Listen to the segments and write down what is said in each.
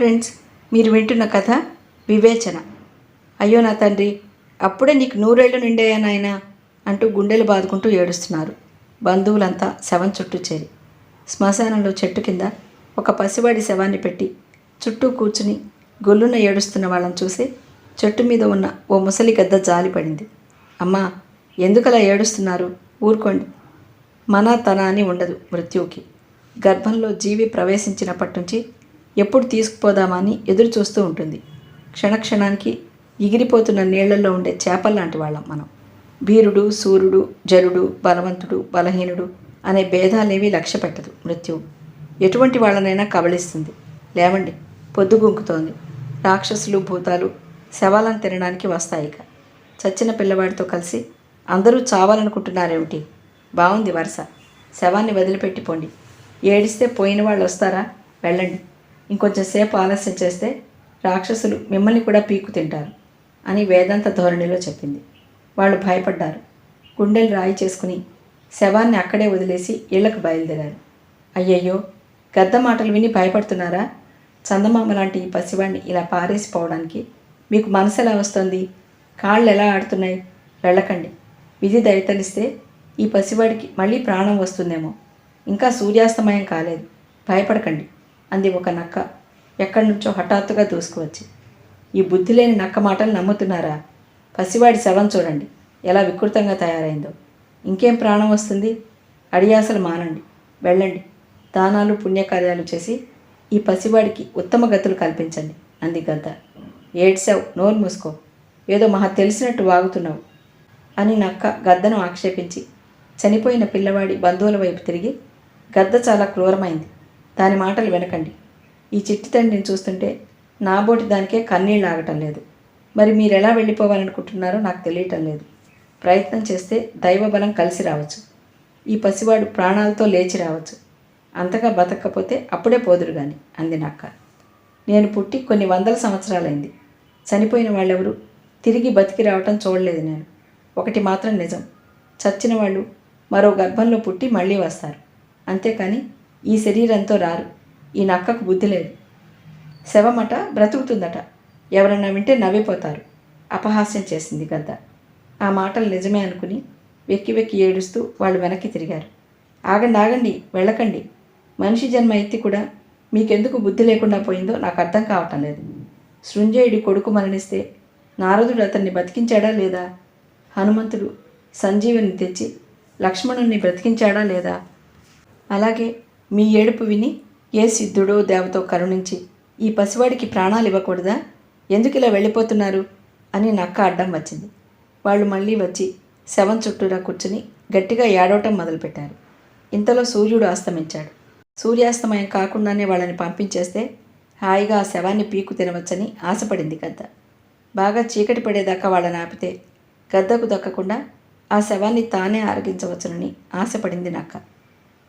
Friends మీరు వింటున్న కథ వివేచన. అయ్యో నా తండ్రి అప్పుడే నీకు నూరేళ్ళు నిండాయా నాయనా? అంటూ గుండెలు బాదుకుంటూ ఏడుస్తున్నారు. బంధువులంతా శవం చుట్టూ చేరి. శ్మశానంలో చెట్టు కింద ఒక పసివాడి శవాన్ని పెట్టి చుట్టూ కూర్చుని గొల్లున ఏడుస్తున్న వాళ్ళని చూసి చెట్టు మీద ఉన్న ఓ ముసలి గద్ద జాలి పడింది. అమ్మా ఎందుకలా ఏడుస్తున్నారు? ఊరుకోండి. మన తన అని ఉండదు మృత్యువుకి. గర్భంలో జీవి ప్రవేశించినప్పటి నుంచి ఎప్పుడు తీసుకుపోదామని ఎదురు చూస్తూ ఉంటుంది. క్షణక్షణానికి ఎగిరిపోతున్న నీళ్ళలో ఉండే చేపల్లాంటి వాళ్ళం మనం. వీరుడు సూర్యుడు జరుడు బలవంతుడు బలహీనుడు అనే భేదాలేవి లక్ష్య పెట్టదు మృత్యువు. ఎటువంటి వాళ్ళనైనా కబళిస్తుంది. లేవండి పొద్దుగుంకుతోంది. రాక్షసులు భూతాలు శవాలను తినడానికి వస్తాయి ఇక. చచ్చిన పిల్లవాడితో కలిసి అందరూ చావాలనుకుంటున్నారేమిటి? బాగుంది వరుస. శవాన్ని వదిలిపెట్టిపోండి ఏడిస్తే పోయిన వాళ్ళు వస్తారా? వెళ్ళండి. ఇంకొంచెం సేపు ఆలస్యం చేస్తే రాక్షసులు మిమ్మల్ని కూడా పీకు తింటారు అని వేదాంత ధోరణిలో చెప్పింది. వాళ్ళు భయపడ్డారు. గుండెలు రాయి చేసుకుని శవాన్ని అక్కడే వదిలేసి ఇళ్ళకు బయలుదేరారు. అయ్యయ్యో గద్ద మాటలు విని భయపడుతున్నారా? చందమామ లాంటి ఈ పసివాడిని ఇలా పారేసిపోవడానికి మీకు మనసు ఎలా వస్తుంది? కాళ్ళు ఎలా ఆడుతున్నాయి? వెళ్ళకండి. విధి దయతలిస్తే ఈ పసివాడికి మళ్ళీ ప్రాణం వస్తుందేమో. ఇంకా సూర్యాస్తమయం కాలేదు. భయపడకండి. అంది ఒక నక్క. ఎక్కడి నుంచో హఠాత్తుగా దూసుకువచ్చి. ఈ బుద్ధి లేని నక్క మాటలు నమ్ముతున్నారా? పసివాడి శవం చూడండి. ఎలా వికృతంగా తయారైందో. ఇంకేం ప్రాణం వస్తుంది? అడియాసలు మానండి. వెళ్ళండి. దానాలు పుణ్యకార్యాలు చేసి ఈ పసివాడికి ఉత్తమ గతులు కల్పించండి అంది గద్ద. ఏడ్సావు నోరు మూసుకో. ఏదో మహా తెలిసినట్టు వాగుతున్నావు అని నక్క గద్దను ఆక్షేపించి చనిపోయిన పిల్లవాడి బంధువుల వైపు తిరిగి గద్ద చాలా క్రూరమైంది. దాని మాటలు వినకండి. ఈ చిట్టి తండ్రిని చూస్తుంటే నాబోటి దానికే కన్నీళ్ళు ఆగటం లేదు. మరి మీరు ఎలా వెళ్ళిపోవాలనుకుంటున్నారో నాకు తెలియటం లేదు. ప్రయత్నం చేస్తే దైవబలం కలిసి రావచ్చు. ఈ పసివాడు ప్రాణాలతో లేచి రావచ్చు. అంతగా బతకపోతే అప్పుడే పోదురు గాని అంది నక్క. నేను పుట్టి కొన్ని వందల సంవత్సరాలైంది. చనిపోయిన వాళ్ళెవరు తిరిగి బతికి రావటం చూడలేదు నేను. ఒకటి మాత్రం నిజం. చచ్చిన వాళ్ళు మరో గర్భంలో పుట్టి మళ్ళీ వస్తారు. అంతేకాని ఈ శరీరంతో రారు. ఈ నక్కకు బుద్ధి లేదు. శవమట బ్రతుకుతుందట. ఎవరన్నా వింటే నవ్విపోతారు. అపహాస్యం చేసింది గద్ద. ఆ మాటలు నిజమే అనుకుని వెక్కి వెక్కి ఏడుస్తూ వాళ్ళు వెనక్కి తిరిగారు. ఆగండి ఆగండి వెళ్ళకండి. మనిషి జన్మ ఎత్తి కూడా మీకెందుకు బుద్ధి లేకుండా పోయిందో నాకు అర్థం కావటం లేదు. శృంజయుడి కొడుకు మరణిస్తే నారదుడు అతన్ని బతికించాడా లేదా? హనుమంతుడు సంజీవుని తెచ్చి లక్ష్మణుణ్ణి బ్రతికించాడా లేదా? అలాగే మీ ఏడుపు విని ఏ సిద్ధుడో దేవతో కరుణించి ఈ పసివాడికి ప్రాణాలు ఇవ్వకూడదా? ఎందుకు ఇలా వెళ్ళిపోతున్నారు? అని నక్క అడ్డం వచ్చింది. వాళ్ళు మళ్ళీ వచ్చి శవం చుట్టూరా కూర్చుని గట్టిగా ఏడవటం మొదలుపెట్టారు. ఇంతలో సూర్యుడు అస్తమించాడు. సూర్యాస్తమయం కాకుండానే వాళ్ళని పంపించేస్తే హాయిగా ఆ శవాన్ని పీకు తినవచ్చని ఆశపడింది గద్ద. బాగా చీకటి పడేదాకా వాళ్ళని ఆపితే గద్దకు దక్కకుండా ఆ శవాన్ని తానే ఆరగించవచ్చునని ఆశపడింది నక్క.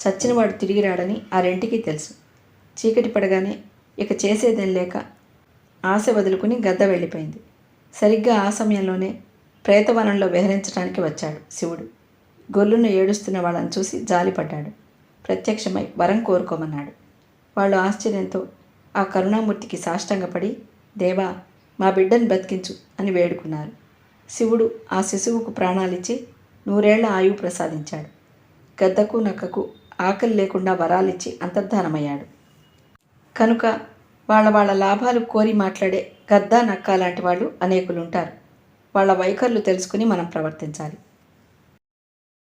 చచ్చినవాడు తిరిగి రాడని ఆ రెంటికి తెలుసు. చీకటి పడగానే ఇక చేసేదేం లేక ఆశ వదులుకుని గద్ద వెళ్ళిపోయింది. సరిగ్గా ఆ సమయంలోనే ప్రేతవనంలో విహరించడానికి వచ్చాడు శివుడు. గొల్లును ఏడుస్తున్న వాళ్ళని చూసి జాలిపడ్డాడు ప్రత్యక్షమై వరం కోరుకోమన్నాడు. వాళ్ళు ఆశ్చర్యంతో ఆ కరుణామూర్తికి సాష్టంగపడి దేవా మా బిడ్డను బతికించు అని వేడుకున్నారు. శివుడు ఆ శిశువుకు ప్రాణాలిచ్చి నూరేళ్ళ ఆయువు ప్రసాదించాడు. గద్దకు నక్కకు ఆకలి లేకుండా వరాలిచ్చి అంతర్ధానమయ్యాడు. కనుక వాళ్ళ వాళ్ళ లాభాలు కోరి మాట్లాడే గద్ద నక్క లాంటి వాళ్ళు అనేకులుంటారు. వాళ్ళ వైఖరులు తెలుసుకుని మనం ప్రవర్తించాలి.